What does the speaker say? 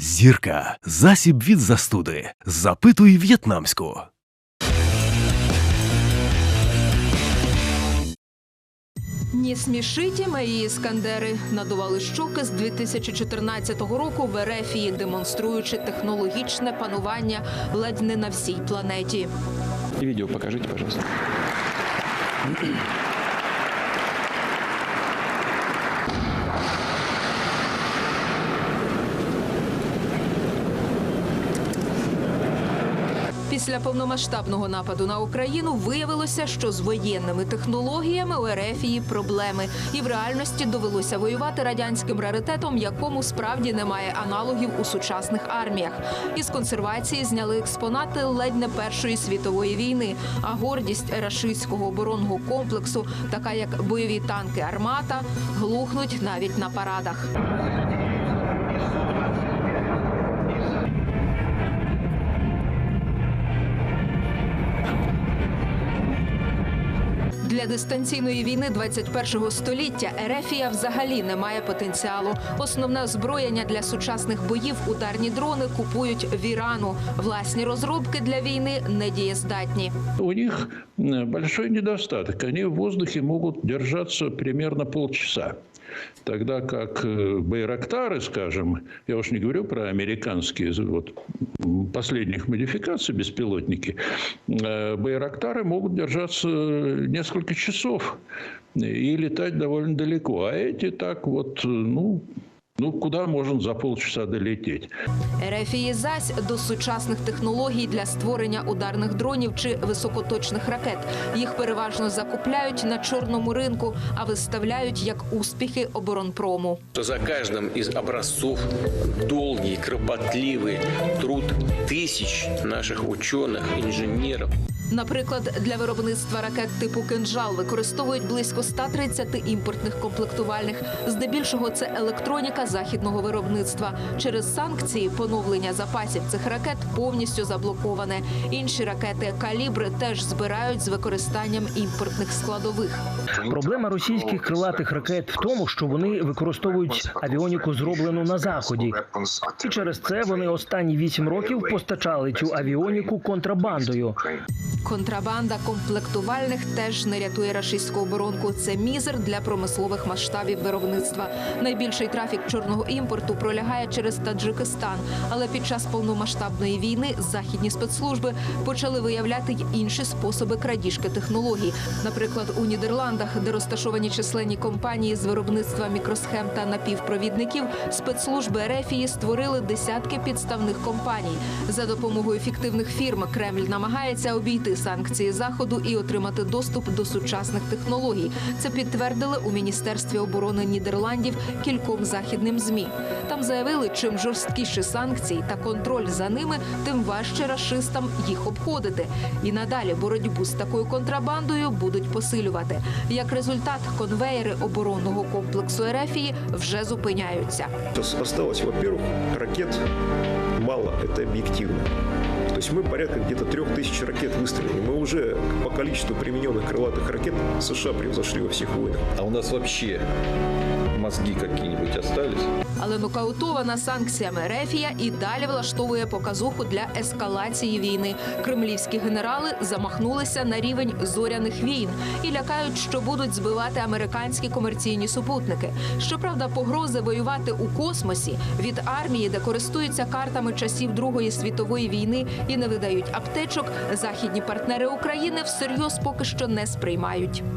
Зірка. Засіб від застуди. Запитуй в'єтнамську. Не смішите мої іскандери. Надували щоки з 2014 року в Ерефії, демонструючи технологічне панування ледь не на всій планеті. И видео покажите, пожалуйста. Після повномасштабного нападу на Україну виявилося, що з воєнними технологіями у Ерефії проблеми, і в реальності довелося воювати радянським раритетом, якому справді немає аналогів у сучасних арміях. Із консервації зняли експонати ледь не першої світової війни. А гордість рашистського оборонного комплексу, така як бойові танки Армата, глухнуть навіть на парадах. Для дистанційної війни 21-го століття Ерефія взагалі не має потенціалу. Основне озброєння для сучасних боїв ударні дрони купують в Ірану. Власні розробки для війни недієздатні. У них великий недостаток. Вони в воздухе можуть держаться приблизно полчаса. Тогда как э, Байрактары, скажем, я уж не говорю про американские вот, последних модификаций беспилотники, э, Байрактары могут держаться несколько часов и летать довольно далеко. А эти так вот, э, ну, ну куда можно за полчаса долететь? Ерефії зась до сучасних технологій для створення ударних дронів чи високоточних ракет. Їх переважно закупляють на чорному ринку, а виставляють як успіхи оборонпрому. что за каждым из образцов долгий, кропотливый труд тысяч наших ученых, инженеров. Наприклад, для виробництва ракет типу кинжал використовують близько 130 імпортних комплектувальних. Здебільшого це електроніка західного виробництва. Через санкції поновлення запасів цих ракет повністю заблоковане. Інші ракети калібри теж збирають з використанням імпортних складових. Проблема російських крилатих ракет в тому, що вони використовують авіоніку, зроблену на заході, і через це вони останні вісім років постачали цю авіоніку контрабандою. Контрабанда комплектувальних теж не рятує рашистську оборонку. Це мізер для промислових масштабів виробництва. Найбільший трафік чорного імпорту пролягає через Таджикистан. Але під час повномасштабної війни західні спецслужби почали виявляти й інші способи крадіжки технологій. Наприклад, у Нідерландах, де розташовані численні компанії з виробництва мікросхем та напівпровідників, спецслужби Ерефії створили десятки підставних компаній. За допомогою фіктивних фірм Кремль намагається обійти санкції заходу і отримати доступ до сучасних технологій. Це підтвердили у міністерстві оборони Нідерландів кільком західним змі. Там заявили, чим жорсткіші санкції та контроль за ними, тим важче рашистам їх обходити. І надалі боротьбу з такою контрабандою будуть посилювати. Як результат, конвеєри оборонного комплексу Ерефії вже зупиняються. Сейчас осталось, во-первых, ракет мало, это объективно. То есть мы порядка где-то трех тысяч ракет выстрелили. Мы уже по количеству примененных крылатых ракет США превзошли во всех войнах. А у нас вообще мозги какие-нибудь остались? Але нокаутована санкціями Рефія і далі влаштовує показуху для ескалації війни. Кремлівські генерали замахнулися на рівень зоряних війн і лякають, що будуть збивати американські комерційні супутники. Щоправда, погрози воювати у космосі від армії, де користуються картами часів Другої світової війни і не видають аптечок, західні партнери України всерйоз поки що не сприймають.